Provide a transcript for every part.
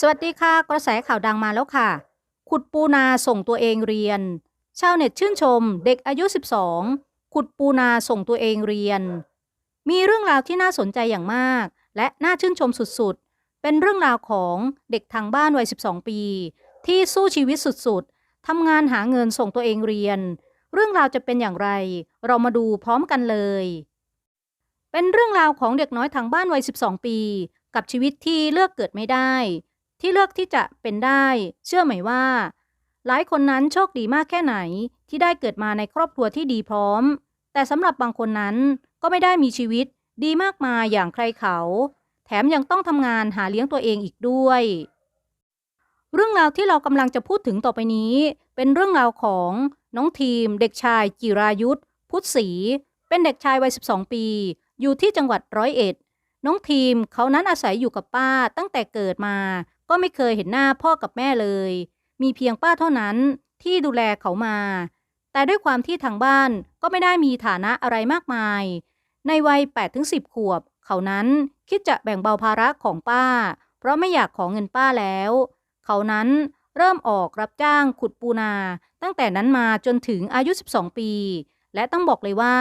สวัสดีค่ะกระแสข่าวดังมาแล้วค่ะ ขุดปูนาส่งตัวเองเรียน ชาวเน็ตชื่นชม เด็กอายุ 12 ขุดปูนาส่งตัวเองเรียน มีเรื่องราวที่น่าสนใจอย่างมาก และน่าชื่นชมสุดๆ เป็นเรื่องราวของเด็กทางบ้านวัย 12 ปี ที่สู้ชีวิตสุดๆทำงานหาเงินส่งตัวเองเรียน เรื่องราวจะเป็นอย่างไร เรามาดูพร้อมกันเลย เป็นเรื่องราวของเด็กน้อยทางบ้านวัย 12 ปี กับชีวิตที่เลือกเกิดไม่ได้ ที่เลือกที่จะเป็นได้ เชื่อไหมว่า หลายคนนั้นโชคดีมากแค่ไหนที่ได้เกิดมาในครอบครัวที่ดีพร้อม แต่สำหรับบางคนนั้นก็ไม่ได้มีชีวิตดีมากมายอย่างใครเขา แถมยังต้องทำงานหาเลี้ยงตัวเองอีกด้วย เรื่องราวที่เรากำลังจะพูดถึงต่อไปนี้ เป็นเรื่องราวของน้องทีม เด็กชายจิรายุทธพุทธศรีเป็นเด็กชายวัย 12 ปี อยู่ที่จังหวัดร้อยเอ็ด น้องทีมเขานั้นอาศัยอยู่กับป้าตั้งแต่เกิดมา ก็ไม่เคยเห็นหน้าพ่อกับแม่เลย มีเพียงป้าเท่านั้นที่ดูแลเขามา แต่ด้วยความที่ทางบ้านก็ไม่ได้มีฐานะอะไรมากมาย ในวัย 8-10 ขวบ เขานั้นคิดจะแบ่งเบาภาระของป้า เพราะไม่อยากขอเงินป้าแล้ว เขานั้นเริ่มออกรับจ้างขุดปูนา ตั้งแต่นั้นมาจนถึงอายุ 12 ปี และต้องบอกเลยว่า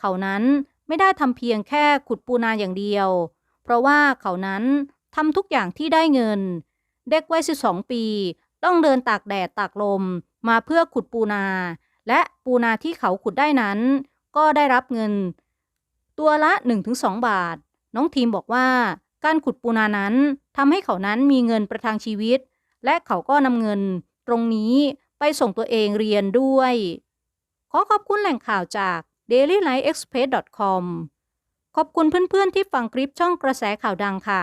เขานั้นไม่ได้ทำเพียงแค่ขุดปูนาอย่างเดียว เพราะว่าเขานั้น ทำทุกอย่างที่ได้เงิน เด็กวัย 12 ปี ต้องเดินตากแดดตากลมมาเพื่อขุดปูนา และปูนาที่เขาขุดได้นั้น ก็ได้รับเงิน ตัวละ 1-2 บาท น้องทีมบอกว่า การขุดปูนานั้นทำให้เขานั้นมีเงินประทังชีวิต และเขาก็นำเงิน ตรงนี้ไปส่งตัวเองเรียนด้วย ขอขอบคุณแหล่งข่าวจาก dailylightexpress.com ขอบคุณเพื่อนๆที่ฟังคลิปช่องกระแสข่าวดังค่ะ